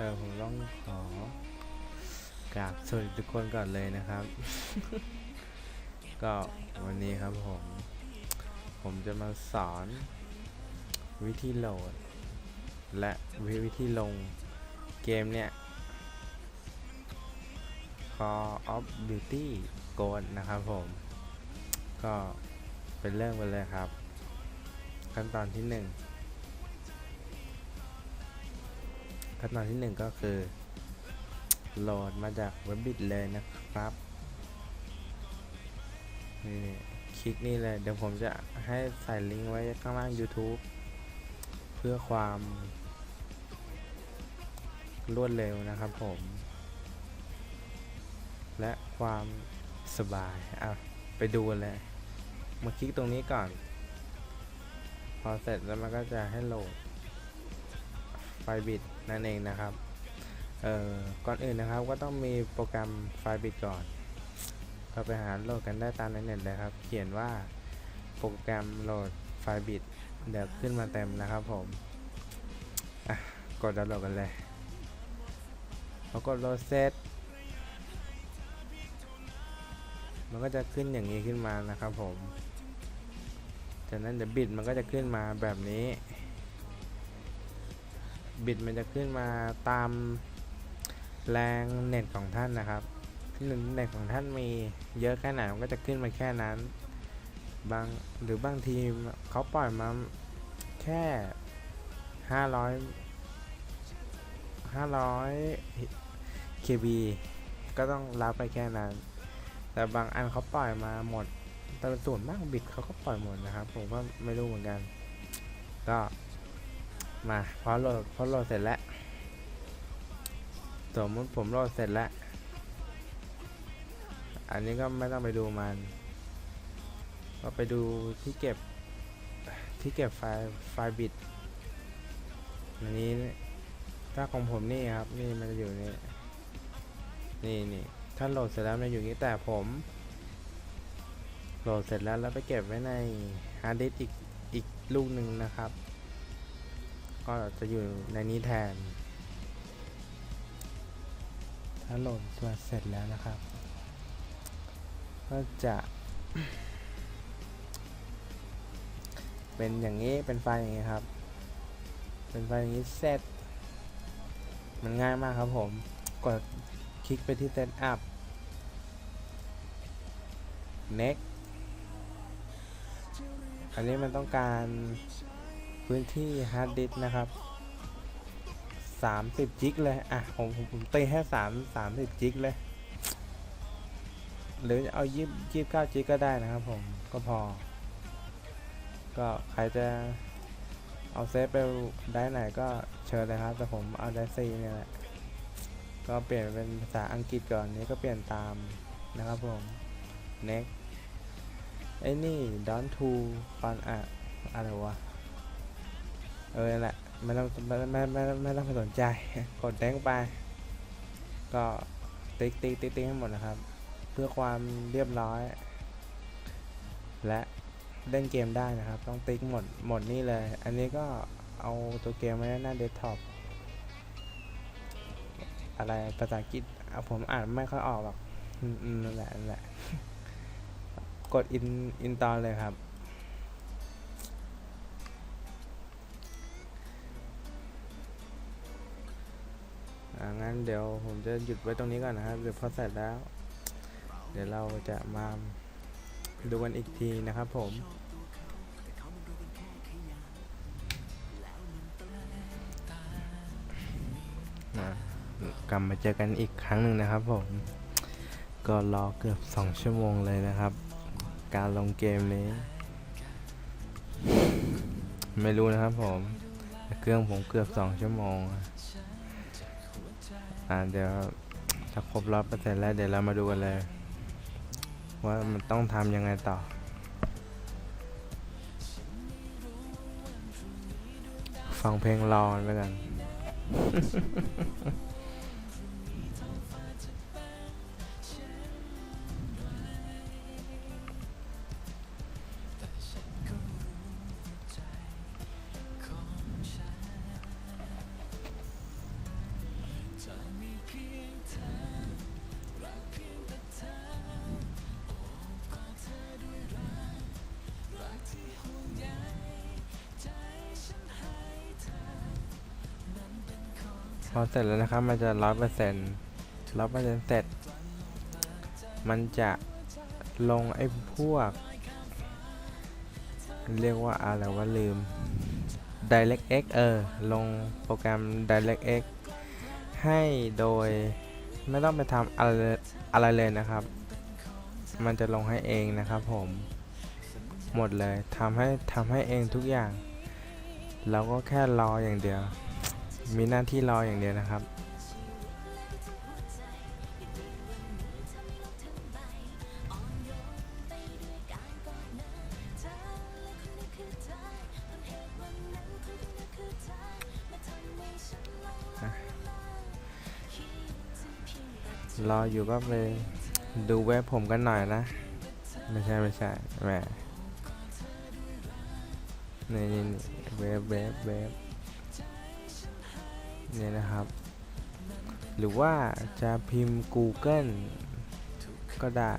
เออผมต้องขอกราบสวัสดีทุกคนก่อนเลยนะครับ ก็วันนี้ครับผม ผมจะมาสอนวิธีโหลด และวิธีลงเกมเนี่ย Call of Duty Ghost นะครับผม ก็เป็นเรื่องไปเลยครับ ขั้นตอนที่หนึ่ง ขั้นตอนที่หนึ่งก็คือ โหลดมาจากเว็บบิดเลยนะครับนี่คลิกนี่เลย เดี๋ยวผมจะให้ใส่ลิงก์ไว้ข้างล่าง YouTube เพื่อความรวดเร็วนะครับผม และความสบาย อะ ไปดูเลย มาคลิกตรงนี้ก่อน พอเสร็จแล้วมันก็จะให้โหลดไฟบิต นั่นเองนะครับเอ่อก่อนอื่นนะครับก็ต้องมีโปรแกรมไฟล์บิตก่อน ก็ไปหาโหลดกันได้ตามในเน็ตเลยครับ เขียนว่าโปรแกรมโหลดไฟล์บิตเดี๋ยวขึ้นมาเต็มนะครับผมอะกดดาวน์โหลดกันเลยพอกดโหลดเสร็จมันก็จะขึ้นอย่างนี้ขึ้นมานะครับผม จากนั้นเดี๋ยวบิตมันก็จะขึ้นมาแบบนี้ บิตมันจะขึ้นมาตามแรงเน็ตของท่านนะครับเน็ตของท่านมีเยอะแค่ไหนมันก็จะขึ้นมาแค่นั้น บางหรือบางทีเขาปล่อยมาแค่ห้าร้อยห้าร้อย KB ก็ต้องรับไปแค่นั้น แต่บางอันเขาปล่อยมาหมด แต่ส่วนมากบิตเขาก็ปล่อยหมดนะครับ ผมก็ไม่รู้เหมือนกัน ก็ มาพอโหลดพอโหลดเสร็จแล้วสมมติผมโหลดเสร็จแล้ว อันนี้ก็ไม่ต้องไปดูมัน ก็ไปดูที่เก็บที่เก็บไฟล์ไฟล์บิตอันนี้ถ้าของผมนี่ครับ นี่มันจะอยู่นี่นี่นี่ถ้าโหลดเสร็จแล้วมันอยู่นี้แต่ผม โหลดเสร็จแล้วแล้วไปเก็บไว้ในฮาร์ดดิสก์อีกอีกลูกหนึ่งนะครับ ก็จะอยู่ในนี้แทน ถ้าโหลดตัวเสร็จแล้วนะครับ ก็จะเป็นอย่างนี้เป็นไฟล์อย่างนี้ครับ เป็นไฟล์อย่างนี้เสร็จมันง่ายมากครับผม กดคลิกไปที่ Setup next อันนี้มันต้องการ พื้นที่ฮาร์ดดิสก์นะครับ 30 จิกเลย อะ ผมผมตีให้3 30 จิกเลย หรือเอายี่ยี่เก้าจิกก็ได้นะครับผมก็พอ ก็ใครจะเอาเซฟไปได้ไหนก็เชิญเลยครับ แต่ผมเอาได้ซีเนี่ยแหละ ก็เปลี่ยนเป็นภาษาอังกฤษก่อนนี้ก็เปลี่ยนตามนะครับผม next ไอ้นี่ don't to ฟันอะอะไรวะ เออนั่นแหละไม่ต้องไม่ไม่ไม่ไม่ต้องไปสนใจ กดแดงไป ก็ติ๊กติ๊กติ๊กติ๊กให้หมดนะครับ เพื่อความเรียบร้อย และเล่นเกมได้นะครับ ต้องติ๊กหมดหมดนี่เลย อันนี้ก็เอาตัวเกมไว้หน้าเดสก์ท็อปอะไรภาษาอังกฤษอะผมอ่านไม่ค่อยออกหรอกนั่นแหละนั่นแหละ กดอินอินตอลเลยครับ งั้นเดี๋ยวผมจะหยุดไว้ตรงนี้ก่อนนะครับเดี๋ยวพอเสร็จแล้ว เดี๋ยวเราจะมาดูกันอีกทีนะครับผมนะกลับมาเจอกันอีกครั้งหนึ่งนะครับผม ก็รอเกือบ 2 ชั่วโมงเลยนะครับ การลงเกมนี้ ไม่รู้นะครับผม เครื่องผมเกือบ 2 ชั่วโมง อ่าเดี๋ยวถ้าครบรอบเปอร์เซ็นต์แล้วเดี๋ยวเรามาดูกันเลย ว่ามันต้องทำยังไงต่อ ฟังเพลงรอแล้วกัน พอเสร็จแล้วนะครับ มันจะร้อยเปอร์เซ็นต์ร้อยเปอร์เซ็นต์เสร็จ มันจะลงไอ้พวก เรียกว่าอะไรว่าลืม DirectX เออ ลงโปรแกรม DirectX ให้โดยไม่ต้องไปทำอะไรอะไรเลยนะครับ มันจะลงให้เองนะครับผม หมดเลยทำให้ทำให้เองทุกอย่าง เราก็แค่รออย่างเดียว มีหน้าที่รออย่างเดียวนะครับ รออยู่ก็ไปดูเว็บผมกันหน่อยนะ ไม่ใช่ ไม่ใช่แหมนี่นี่นี่เว็บเว็บเว็บ เนี่ยนะครับ หรือว่าจะพิมพ์ Google ก็ได้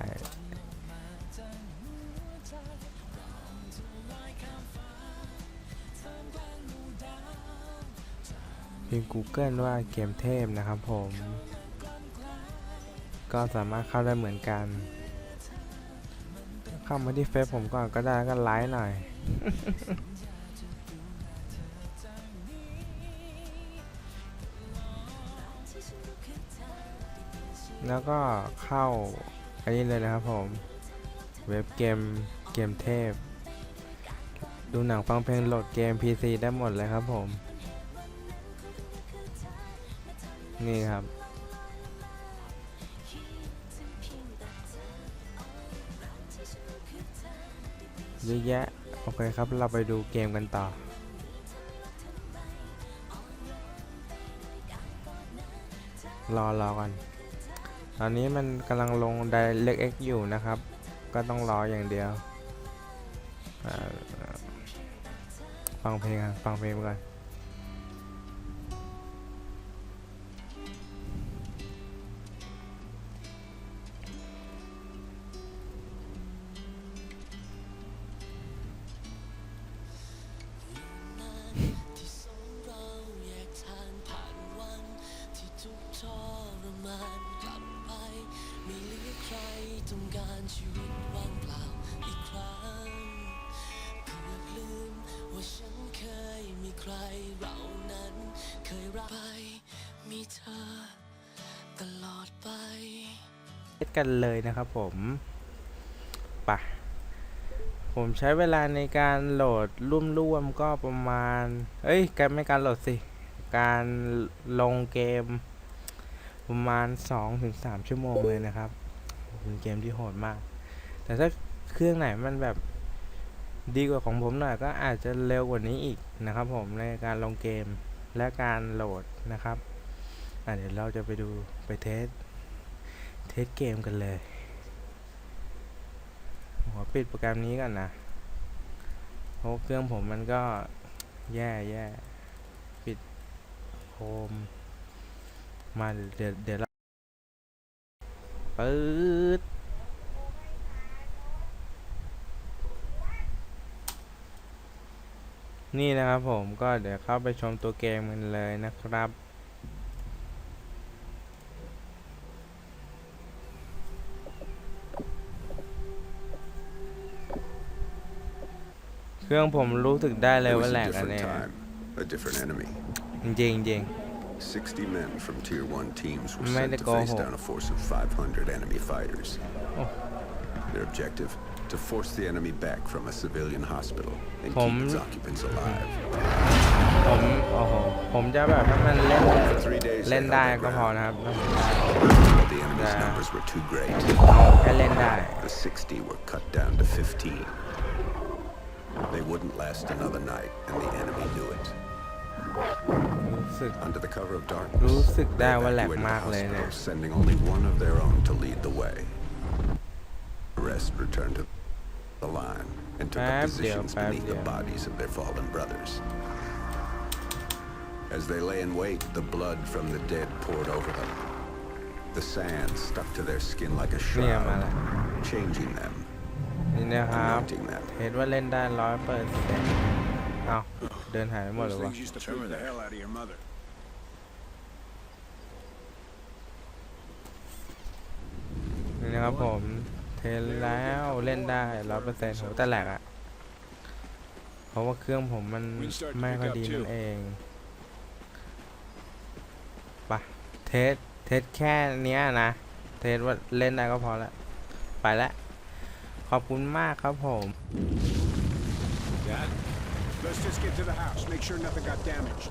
พิมพ์ Google ว่าเกมเทพนะครับผม ก็สามารถเข้าได้เหมือนกัน เข้ามาที่เฟซผมก่อนก็ได้ก็ไลค์หน่อย แล้วก็เข้าอันนี้เลยนะครับผม เว็บเกมเกมเทพ ดูหนังฟังเพลงโหลดเกม PC ได้หมดเลยครับผม นี่ครับ เยอะแยะ โอเคครับเราไปดูเกมกันต่อรอรอก่อน ตอนนี้มันกำลังลง DirectX อยู่นะครับ ก็ต้องรออย่างเดียว ฟังเพลงกันฟังเพลงไปก่อน ตลอดไปเทสกันเลยนะครับผมปะผมใช้เวลาในการโหลดร่วมๆก็ประมาณ เอ้ยการไม่การโหลดสิ การลงเกม ประมาณ 2-3 ชั่วโมงเลยนะครับเป็นเกมที่โหดมาก แต่ถ้าเครื่องไหนมันแบบดีกว่าของผมหน่อยก็อาจจะเร็วกว่านี้อีกนะครับ ผมในการลงเกมและการโหลดนะครับเดี๋ยวเราจะไปดู ไปเทส เทสเกมกันเลยขอปิดโปรแกรมนี้ก่อนนะเพราะเครื่องผมมันก็แย่แย่ปิดโฮม มาเดี๋ยวเดี๋ยวเราปื๊ดนี่นะครับผมก็เดี๋ยวเข้าไปชมตัวเกมกันเลยนะครับ เครื่องผมรู้สึกได้เลย It ว่า was แหล a กอัน different เนี้ย time, a different enemy. จริงๆจริง 60 men from Tier 1 teams were May sent they to go face home. down a force of 500 enemy fighters. Oh. Their objective? To force the enemy back from a civilian hospital and ผม- keep its occupants alive. ผมโอ้โหผมจะแบบให้มันเล่น For three days, เล่น they ได้ held ก็ their พอ ground, นะครับถ้าผม but the enemy's Yeah. numbers were too great. เอาแค่เล่นได้ The 60 were cut down to 15. They wouldn't last another night, and the enemy knew it. รู้สึก Under the cover of darkness, รู้สึก they ได้ว่าแหลก evacuated the มากเลยเนี่ย hospital, sending only one of their own to lead the way. The rest returned to the line and took up Fab deal, positions fab beneath the deal. bodies of their fallen brothers. As they lay in wait, the blood from the dead poured over them. The sand stuck to their skin like a เนี่ยมา shroud, แล้ว changing them, นี่นะครับเห็นว่าเล่นได้ร้อยเปอร์เซ็นต์เอาเดินหายไปหมดเลยวะนี่นะครับผมเทนแล้วเล่นได้ร้อยเปอร์เซ็นต์โหแต่แหลกอะเพราะว่าเครื่องผมมันไม่ค่อยดีนั่นเองปะเทสเทสแค่เนี้ยนะ เทสว่าเล่นได้ก็พอละ ไปละ ขอบคุณมากครับผม Dad? Let's just get to the house. Make sure nothing got damaged.